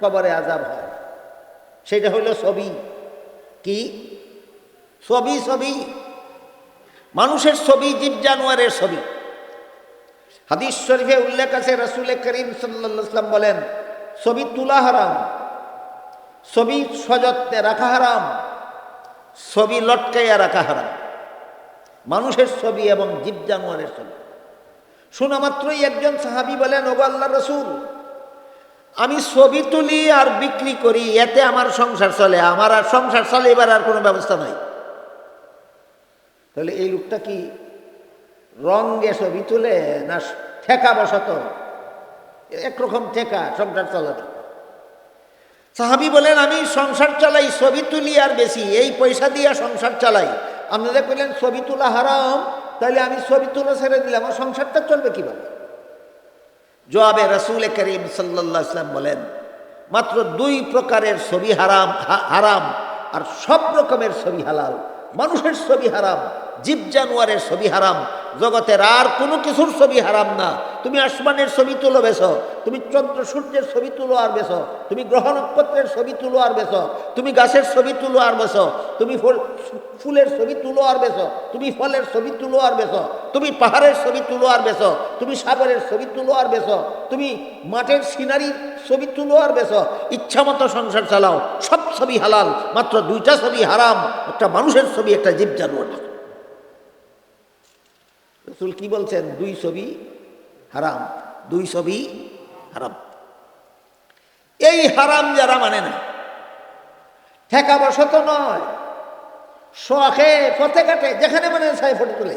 কবরে আজাব হয়। সেটা হইল ছবি। কি? ছবি ছবি। মানুষের ছবি জীব জানোয়ারের ছবি। হাদিস শরীফে উল্লেখ আছে রসুল করিম সাল্লাম বলেন, ছবি তুলা হারাম, ছবি সযত্নে রাখা হারাম, ছবি লটকাইয়া রাখা হারাম। মানুষের ছবি এবং জীব জানোয়ারের ছবি। শোনা মাত্রই একজন সাহাবি বলেন, ওগো আল্লাহ রসুল আমি ছবি তুলি আর বিক্রি করি, এতে আমার সংসার চলে। আমার আর সংসার চলে, এবার আর কোনো ব্যবস্থা নাই। তাহলে এই লোকটা কি রঙ্গে ছবি তুলে না ঠেকা বসত? একরকম ঠেকা, সংসার চালানো সাহাবি বলেন, আমি সংসার চালাই, ছবি তুলি আর বেশি, এই পয়সা দিয়ে সংসার চালাই। আপনাদের বললেন ছবি তোলা হারাম তাহলে আমি ছবি তোলা ছেড়ে দিলাম আমার সংসারটা চলবে কীভাবে? জবাবে রসুল করিম সাল্লা ইসলাম বলেন, মাত্র দুই প্রকারের ছবি হারাম হারাম আর সব রকমের ছবি হালাল। মানুষের ছবি হারাম। জীব জানোয়ারের ছবি হারাম। জগতের আর কোনো কিছুর ছবি হারাম না। তুমি আসমানের ছবি তুলো বেছো তুমি চন্দ্র সূর্যের ছবি তুলো আর বেছো তুমি গ্রহ নক্ষত্রের ছবি তুলো আর বেছো তুমি গাছের ছবি তুলো আর বেছো তুমি ফুল- ফুলের ছবি তুলো আর বেছো তুমি ফলের ছবি তুলো আর বেছো তুমি পাহাড়ের ছবি তুলো আর বেছো তুমি সাগরের ছবি তুলো আর বেছো তুমি মাঠের সিনারির ছবি তুলো আর বেছো ইচ্ছা মতো সংসার চালাও। সব ছবি হালাল। মাত্র দুইটা ছবি হারাম। একটা মানুষের ছবি, একটা জীব জানোয়ার রসুল কি বলছেন? দুই ছবি হারাম, দুই ছবি হারাম। এই হারাম যারা মানে না ঠেকা বসত নয়। শখে পথে কাটে যেখানে মানে সাই ফটো তুলে।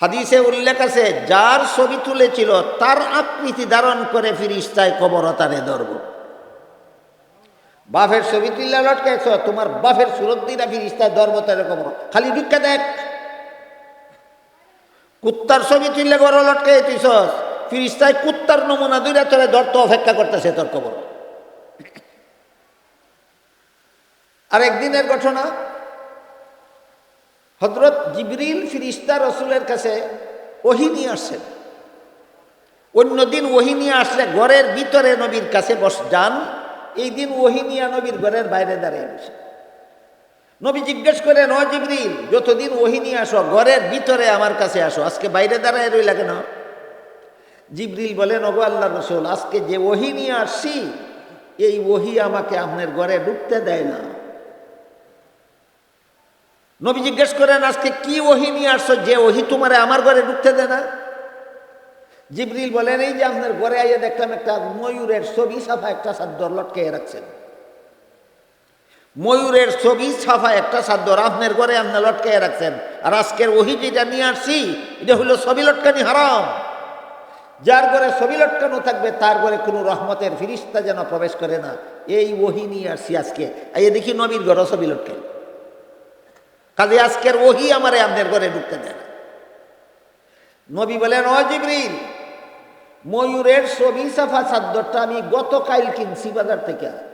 হাদিসে উল্লেখ আছে, যার ছবি তুলেছিল, তার আকৃতি ধারণ করে ফিরিস্তায় কবরতারে ধরব। বাফের ছবি তুললে লটকেছ তোমার বাফের সুরত দিরা ফিরিস্তায় ধরব তারে কবর। খালি ঢুকে দেখ। কুত্তার ছবি তুললে গড় লটকে তুইছস ফিরিস্তায় কুত্তার নমুনা দুইটা তোরে ধরতে অপেক্ষা করতেছে, তোর কবর আর একদিনের ঘটনা হজরত জিবরিল ফিরিস্তা রসুলের কাছে ওহি নিয়ে আসছেন। অন্য দিন ওহি নিয়ে আসলে ঘরের ভিতরে নবীর কাছে বস, যান। এই দিন ওহি নিয়ে নবীর ঘরের বাইরে দাঁড়িয়ে বসে নবী জিজ্ঞেস করেন, ও জিবরিল, যতদিন ওহি নিয়ে আসো, ঘরের ভিতরে আমার কাছে আসো, আজকে বাইরে দাঁড়ায় রইলা কেন? জিবরিল বলেন, ওগো আল্লাহ রসুল, আজকে যে ওহি নিয়ে আসছি, এই ওহি আমাকে আপনার ঘরে ঢুকতে দেয় না। নবী জিজ্ঞেস করেন, আজকে কি ওহি নিয়ে আসছো? যে ওহি তোমারে আমার ঘরে ঢুকতে দেয় না? জিবরিল বলেন, এই যে আপনার ঘরে আইয়া দেখলাম একটা ময়ূরের ছবি সাফা একটা সাদ্দর লটকে রাখছেন। ময়ূরের ছবি ছাফা একটা চাদর আপনার ঘরে আপনি লটকে রাখছেন। আর আজকের ওহি যেটা নিয়ে আসছি, এটা হলো ছবি লটকানি হারাম। যার ঘরে ছবি লটকানো থাকবে, তার ঘরে কোনো রহমতের ফিরিস্তা যেন প্রবেশ করে না। এই ওহি নিয়ে আসছি আজকে। এই দেখি নবীর ঘরে ছবি লটকাই কাজে আজকের ওহি আমারে আপনার ঘরে ঢুকতে দেয় না। নবী বলেন, ও জিবরিল, ময়ূরের ছবি সাফা চাদরটা আমি গতকাল কিনছি বাজার থেকে।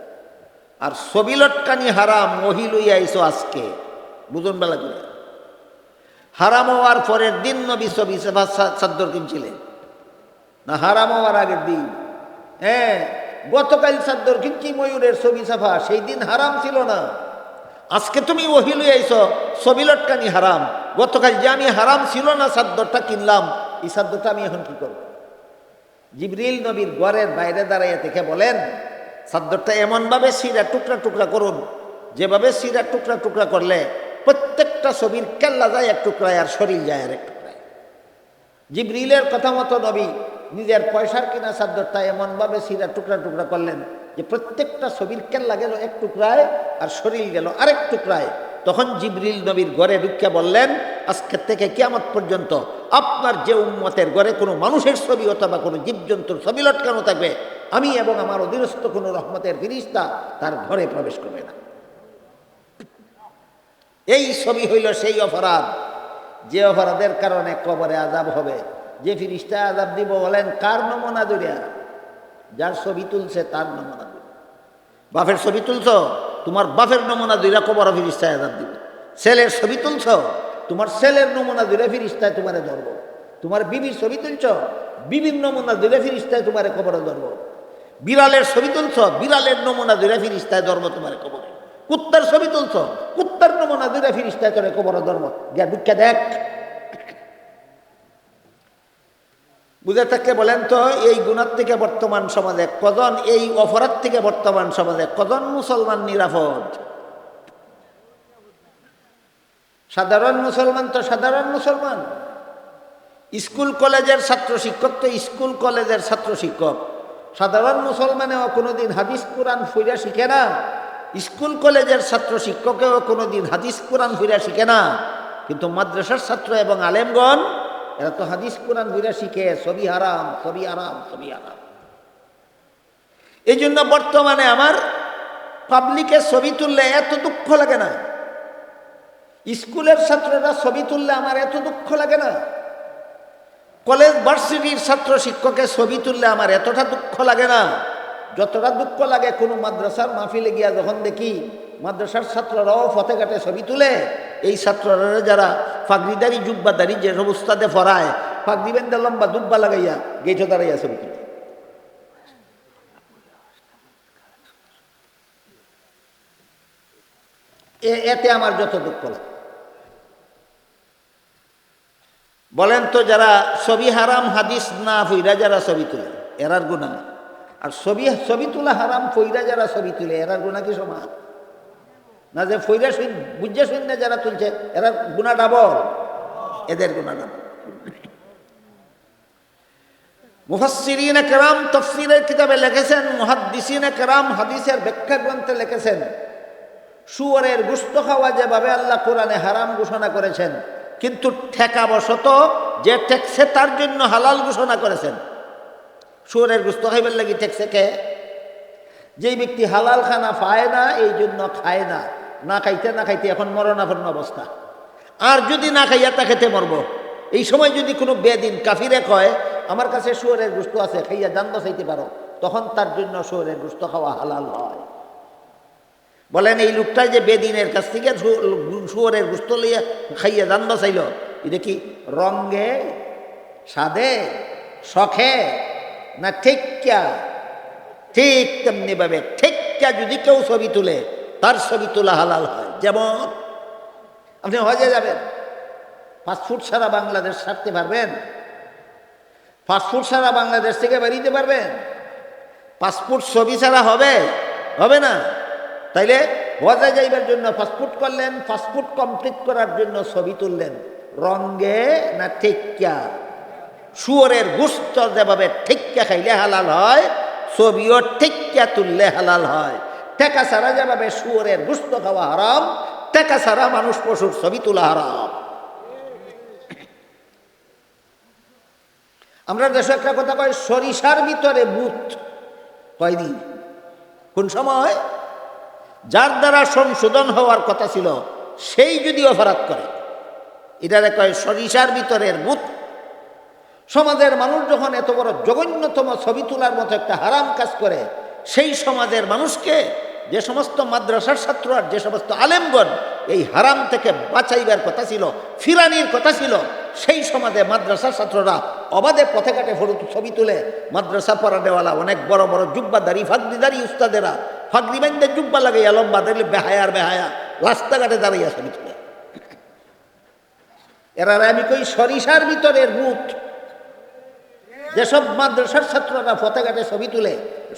আর ছবি লটকানি হারাম লইয়া আইসো আজকে। বুঝুন বেলা করে। হারাম হওয়ার পরের দিন নবী সাফা চা- কিনছিলেন। না, হারাম হওয়ার আগের দিন। হ্যাঁ গতকাল চাদর কিনছি ময়ূরের ছবি সাফা সেই দিন হারাম ছিল না। আজকে তুমি ওহি লই আইছ ছবি লটকানি হারাম। গতকাল যে আমি হারাম ছিল না চাদরটা কিনলাম, এই চাদরটা আমি এখন কি করব? জিবরিল নবীর ঘরের বাইরে দাঁড়াইয়া থেকে বলেন চাদরটা এমনভাবে সিরা টুকরা টুকরা করুন, যেভাবে সিরা টুকরা টুকরা করলে প্রত্যেকটা ছবির কেল্লা যায় এক টুকরায় আর শরীর যায় আর এক টুকরায়। জিবরিলের কথা মতো নবী নিজের পয়সার কিনা চাদরটা এমনভাবে সিরা টুকরা টুকরা করলেন যে প্রত্যেকটা ছবির কেল্লা গেল এক টুকরায় আর শরীর গেল আরেক টুকরায়। তখন জিবরিল নবীর ঘরে ঢুকিয়া বললেন আজকের থেকে কিয়ামত পর্যন্ত আপনার যে উম্মতের ঘরে কোনো মানুষের ছবি অথবা কোনো জীবজন্তুর ছবি লটকানো থাকবে আমি এবং আমার অধীনস্থ কোনো রহমতের ফিরিস্তা তার ঘরে প্রবেশ করবে না। এই ছবি হইল সেই অপরাধ, যে অপরাধের কারণে কবরে আজাব হবে। যে ফিরিস্তা আজাব দিব বলেন, কার নমুনা দুরিয়া যার ছবি তুলছে তার নমুনা বাপের ছবি তুলছ, তোমার বাপের নমুনা দুইরা কবর ফিরিস্তায় আজাব দিব। ছেলের ছবি তুলছ, তোমার ছেলের নমুনা দুইরা ফিরিস্তায় তোমারে ধরবো। তোমার বিবির ছবি তুলছ, বিবির নমুনা দুইরা ফিরিস্তায় তোমারে কবরে ধরবো। বিড়ালের ছবি তুলছ, বিড়ালের নমুনা দুইরা ফিরিস্তায় ধর্ম তোমার কবরে। কুত্তার ছবি তুলছ, কুত্তার নমুনা দুইরা ফিরিস্তায় তোরে কবর ধর্ম গিয়া ভিক্ষা দেখ। বুঝে থাকলে বলেন তো, এই গুণার থেকে বর্তমান সমাজে কজন, এই অপরাধ থেকে বর্তমান সমাজে কজন মুসলমান নিরাপদ? সাধারণ মুসলমান তো সাধারণ মুসলমান। স্কুল, কলেজের ছাত্র শিক্ষক তো স্কুল, কলেজের ছাত্র শিক্ষক। সাধারণ মুসলমানেও কোনোদিন হাদিস কোরআন ফুইরা শিখে না। স্কুল কলেজের ছাত্র শিক্ষকেও কোনোদিন হাদিস কোরআন ফুইরা শিখে না। কিন্তু মাদ্রাসার ছাত্র এবং আলেমগণ, এরা তো হাদিস কোরআন ফুইরা শিখে, ছবি হারাম, ছবি আরাম ছবি আরাম এই জন্য বর্তমানে আমার পাবলিকের ছবি তুললে এত দুঃখ লাগে না। স্কুলের ছাত্ররা ছবি তুললে আমার এত দুঃখ লাগে না। কলেজ ভার্সিটির ছাত্র শিক্ষকের ছবি তুললে আমার এতটা দুঃখ লাগে না। যতটা দুঃখ লাগে, কোনো মাদ্রাসার মাহফিলে গিয়া যখন দেখি মাদ্রাসার ছাত্ররাও ফতেঘাটে ছবি তুলে, এই ছাত্ররা যারা ফাগরিদারি, জুব্বাদারি যে অবস্থাতে ফরায় ফাগরি বেন্দা লম্বা দুব্বা লাগাইয়া গেছো দাঁড়াইয়া ছবি তুলে। এতে আমার যত দুঃখ লাগে। বলেন তো যারা ছবি হারাম, হাদিস না ফইরা যারা ছবি তুলে, এরার গুণা আর ছবি ছবি তোলা হারাম, ফইরা যারা ছবি তুলে, এরার গুণা কি সমান? না যে ফইরা শুন, বুঝে শুন না যারা তুলছে এরা গুণা ডাবল এদের গুণা ডাবল মুফাসসিরিন কেরাম তফসিরের কিতাবে লিখেছেন, মুহাদ্দিসিন কেরাম হাদিসের ব্যাখ্যা গ্রন্থে লিখেছেন, শুয়ারের গুস্ত খাওয়া যেভাবে আল্লাহ কোরআনে হারাম ঘোষণা করেছেন কিন্তু ঠেকাবশত যে ঠেকছে তার জন্য হালাল ঘোষণা করেছেন। শুয়ারের গুস্ত খাইবার লাগি ঠেকছে কে? যেই ব্যক্তি হালাল খানা পায় না, এই জন্য খায় না। না খাইতে না খাইতে এখন মরণাপন্ন অবস্থা। আর যদি না খাইয়া তা খেতে মরব। এই সময় যদি কোনো বেদিন কাফিরে কয়, আমার কাছে শুয়ারের গুস্ত আছে, খাইয়া জান চাইতে পারো। তখন তার জন্য শুয়ারের গুস্ত খাওয়া হালাল হয়। বলেন, এই লোকটা যে বেদিনের কাছ থেকে শুয়োরের গুস্ত লইয়া খাইয়া দান বাঁচাইল, এটা কি রঙ্গে, স্বাদে, শখে, না ঠিকয়া ঠিক তেমনি ভাবে ঠিকয়া যদি কেউ ছবি তুলে, তার ছবি তোলা হালাল হয়। যেমন, আপনি হজে যাবেন ফাস্টফুড ছাড়া বাংলাদেশ ছাড়তে পারবেন ফাস্টফুড ছাড়া বাংলাদেশ থেকে বেরিয়ে পারবেন পাসপোর্ট ছবি ছাড়া হবে হবে না। তাইলে হজে যাইবার জন্য ফাস্টফুড করলেন ফাস্টফুড কমপ্লিট করার জন্য ছবি তুললেন। রঙ্গে না ঠিক্কা? শুয়োরের গুস্ত যেভাবে ঠিক্কা খাইলে হালাল হয়, ছবিও ঠিক্কা তুললে হালাল হয়। টেকা ছাড়া যেভাবে শুয়োরের গুস্ত খাওয়া হারাম টেকা ছাড়া মানুষ পশুর ছবি তোলা হারাম। আমরা দেশে একটা কথা কয়, সরিষার ভিতরে বুথ কয়দিন? কোন সময়? যার দ্বারা সংশোধন হওয়ার কথা ছিল, সেই যদি অপরাধ করে। এটারে কয় সরিষার ভিতরের বুথ সমাজের মানুষ যখন এত বড় জঘন্যতম ছবি তোলার মতো একটা হারাম কাজ করে, সেই সমাজের মানুষকে যে সমস্ত মাদ্রাসার ছাত্র আর যে সমস্ত আলেমগণ এই হারাম থেকে বাঁচাইবার কথা ছিল, ফিরানির কথা ছিল, সেই সমাজে মাদ্রাসার ছাত্ররা অবাধে পথে কাটে ছবি তুলে মাদ্রাসা পড়া দেওয়ালা, অনেক বড় বড় জুব্বাদারি ফাগরিদারি উস্তাদেরা ফাগরি বাইন্দে জুব্বা লাগাইয়া, লম্বা দেখলে বেহায়ার বেহায়া, রাস্তাঘাটে দাঁড়াইয়া ছবি তুলে এরা আমি কই সরিষার ভিতরের রুট। যেসব মাদ্রাসার ছাত্ররা ফতেঘাটে ছবি তুলে,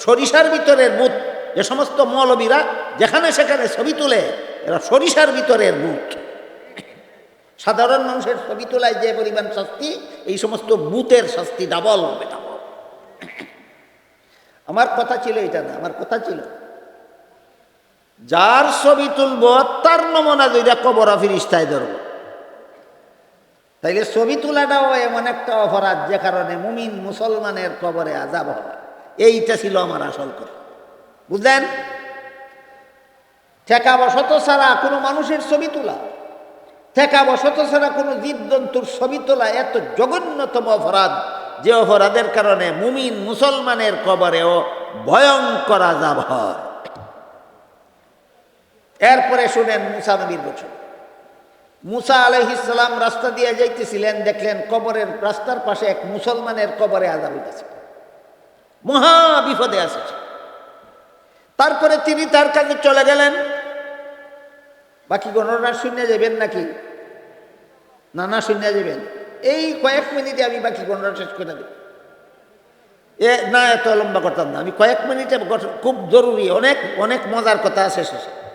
সরিষার ভিতরের বুথ যে সমস্ত মৌলবীরা যেখানে সেখানে ছবি তুলে, এরা সরিষার ভিতরের বুথ সাধারণ মানুষের ছবি তোলায় যে পরিমাণ শাস্তি, এই সমস্ত বুথের শাস্তি ডাবল হবে ডাবল আমার কথা ছিল এটা না, আমার কথা ছিল যার ছবি তুলব তার নমুনা দুইটা কবর ফিরিস্তায় ধরবো। তাইলে ছবি তোলাটাও এমন একটা অপরাধ যে কারণে মুমিন মুসলমানের কবরে আজাব হবে। এইটা ছিল আমার আসল কথা। বুঝলেন? ঠেকা বসত ছাড়া কোনো মানুষের ছবি তোলা ঠেকা বসত ছাড়া কোনো জীবজন্তুর ছবি তোলা এত জঘন্যতম অপরাধ যে অপরাধের কারণে মুমিন মুসলমানের কবরেও ভয়ঙ্কর আজাব হয়। এরপরে শুনেন মুসা নবীর বছর মুসা আলহিসাল্লাম রাস্তা দিয়ে যাইতেছিলেন, দেখলেন কবরের রাস্তার পাশে এক মুসলমানের কবরে আজাব হইতেছে। মহা বিপদে আছে। তারপরে তিনি তার কাছে চলে গেলেন। বাকি গণনা শূন্য যাবেন নাকি? না না শূন্য যাবেন। এই কয়েক মিনিটে আমি বাকি গণনা শেষ করে দেব। এ, না, এত লম্বা করতাম না। আমি কয়েক মিনিটে খুব জরুরি, অনেক অনেক মজার কথা আছে শেষে।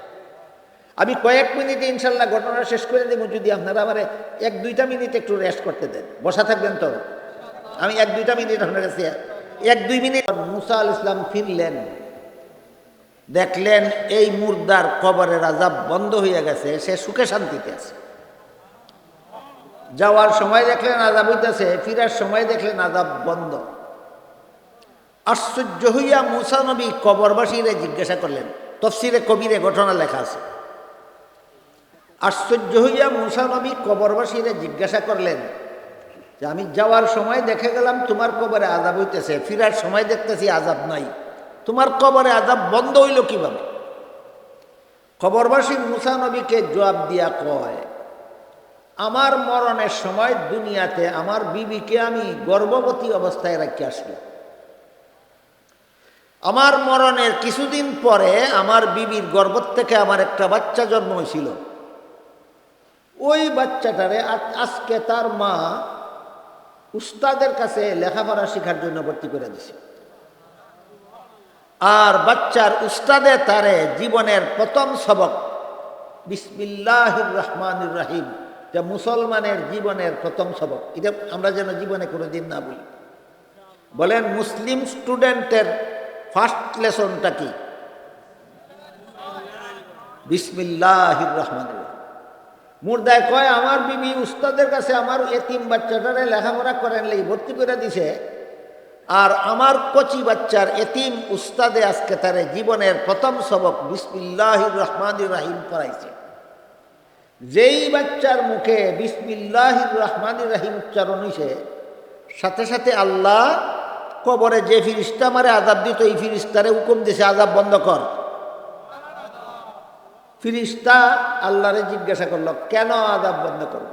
আমি কয়েক মিনিটে ইনশাল্লাহ ঘটনা শেষ করে দেবো, যদি আপনারা আমার এক দুইটা মিনিট একটু রেস্ট করতে দেন। বসা থাকবেন তো? আমি এক দুইটা মিনিট আপনার কাছে, এক দুই মিনিট। মুসা আল ইসলাম ফিরলেন। দেখলেন এই মুর্দার কবরের আজাব বন্ধ হয়ে গেছে, সে সুখে শান্তিতে আছে। যাওয়ার সময় দেখলেন আজাব হইতেছে, ফিরার সময় দেখলেন আজাব বন্ধ। আশ্চর্য হইয়া মুসা নবী কবরবাসীরে জিজ্ঞাসা করলেন তফসিরে কবিরে ঘটনা লেখা আছে? আশ্চর্য হইয়া মুসা নবী কবরবাসীরে জিজ্ঞাসা করলেন, যে আমি যাওয়ার সময় দেখে গেলাম তোমার কবরে আজাব হইতেছে, ফিরার সময় দেখতেছি আজাব নাই। তোমার কবরে আজাব বন্ধ হইল কীভাবে? কবরবাসী মুসা নবীকে জবাব দিয়া কয়, আমার মরণের সময় দুনিয়াতে আমার বিবিকে আমি গর্ভবতী অবস্থায় রাখি আসলো আমার মরণের কিছুদিন পরে আমার বিবির গর্ভ থেকে আমার একটা বাচ্চা জন্ম হয়েছিল ওই বাচ্চাটারে আজ- আজকে তার মা উস্তাদের কাছে লেখাপড়া শেখার জন্য ভর্তি করে দিছে। আর বাচ্চার উস্তাদে তারে জীবনের প্রথম সবক বিসমিল্লাহ রহমানুর রাহিম, যা মুসলমানের জীবনের প্রথম সবক। এটা আমরা যেন জীবনে কোনোদিন না বলি। বলেন, মুসলিম স্টুডেন্টের ফার্স্ট লেসনটা কি? বিসমিল্লাহ রহমান মুর্দায় কয়, আমার বিবি উস্তাদের কাছে আমার এতিম বাচ্চাটারে লেখাপড়া করেন লেগে ভর্তি করে দিছে। আর আমার কচি বাচ্চার এতিম উস্তাদে আজকে তারে জীবনের প্রথম সবক বিসমিল্লাহ রহমান রাহিম পড়াইছে। যেই বাচ্চার মুখে বিসমিল্লাহ রহমান রাহিম উচ্চারণ হয়েছে সাথে সাথে আল্লাহ কবরে যে ফিরিস্তা মারে আজাব দিত, এই ফিরিস্তারে হুকুম দিছে, আজাব বন্ধ কর। ফিরিস্তা আল্লাহরে জিজ্ঞাসা করল, কেন আজাব বন্ধ করো?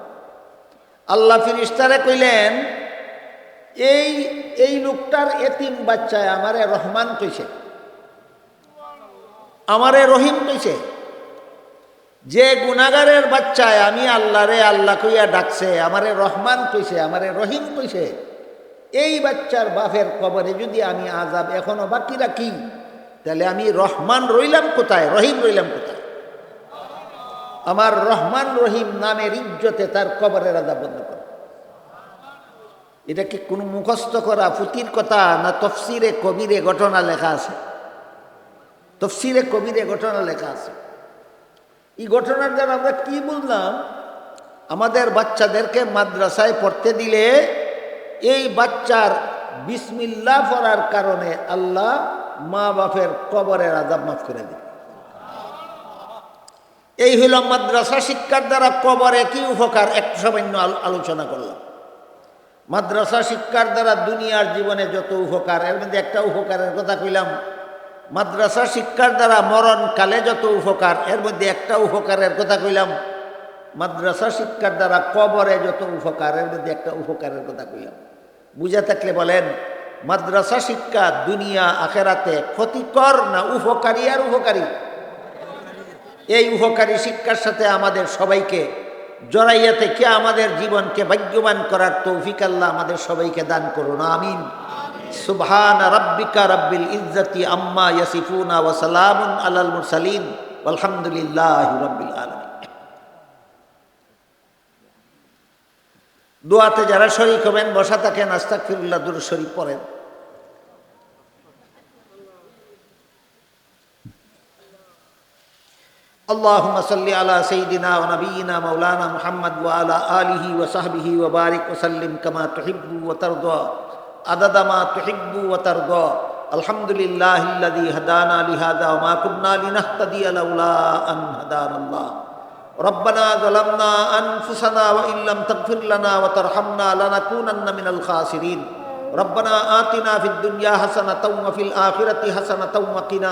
আল্লাহ ফিরিস্তারে কইলেন, এই এই লোকটার এতিম বাচ্চায় আমারে রহমান কইছে। আমারে রহিম কইছে। যে গুনাগারের বাচ্চায় আমি আল্লাহরে আল্লাহ কইয়া ডাকছে, আমারে রহমান কইছে, আমারে রহিম কইছে, এই বাচ্চার বাপের কবরে যদি আমি আজাব এখনও বাকি রাখি, তাহলে আমি রহমান রইলাম কোথায়? রহিম রইলাম কোথায়? আমার রহমান রহিম নামের ইজ্জতে তার কবরের আজাব বন্ধ করে। এটা কি কোনো মুখস্থ করা ফুতির কথা না তফসিরে কবিরে ঘটনা লেখা আছে? তফসিরে কবিরে ঘটনা লেখা আছে। এই ঘটনার দ্বারা আমরা কি বললাম আমাদের বাচ্চাদেরকে মাদ্রাসায় পড়তে দিলে এই বাচ্চার বিসমিল্লা পড়ার কারণে আল্লাহ মা বাপের কবরের আজাব মাফ করে দেবে। এই হইল মাদ্রাসা শিক্ষার দ্বারা কবরে কি উপকার? একটু সামান্য আলো- আলোচনা করলাম। মাদ্রাসা শিক্ষার দ্বারা দুনিয়ার জীবনে যত উপকার, এর মধ্যে একটা উপকারের কথা কইলাম। মাদ্রাসা শিক্ষার দ্বারা মরণকালে যত উপকার, এর মধ্যে একটা উপকারের কথা কইলাম। মাদ্রাসা শিক্ষার দ্বারা কবরে যত উপকার, এর মধ্যে একটা উপকারের কথা কইলাম। বুঝে থাকলে বলেন, মাদ্রাসা শিক্ষা দুনিয়া, আখেরাতে ক্ষতিকর না উপকারী আর উপকারী? এই উপকারী শিক্ষার সাথে আমাদের সবাইকে জড়াইয়া থেকে আমাদের জীবনকে ভাগ্যবান করার তৌফিক আল্লাহ আমাদের সবাইকে দান করুন, আমিন। সুবহান রাব্বিকা রাব্বিল ইজ্জতি আম্মা ইয়াসিফুনা ওয়া সালামুন আলাল মুরসালিন আলহামদুলিল্লাহি রাব্বিল আলামিন। দোয়াতে যারা শরীক হবেন, বসা থাকেন, আস্তাগফিরুল্লাহ, দুরূদ শরীফ পড়েন। اللهم صل على سيدنا ونبينا مولانا محمد وعلى آله وصحبه وبارك وسلم كما تحب وترضى. عدد ما تحب وترضى. الحمد لله الذي هدانا لهذا وما كنا لنهتدي لولا أن هدانا الله. ربنا ظلمنا أنفسنا وإن لم تغفر لنا وترحمنا لنكونن من الخاسرين. ربنا آتنا في الدنيا حسنة وفي الآخرة حسنة وقنا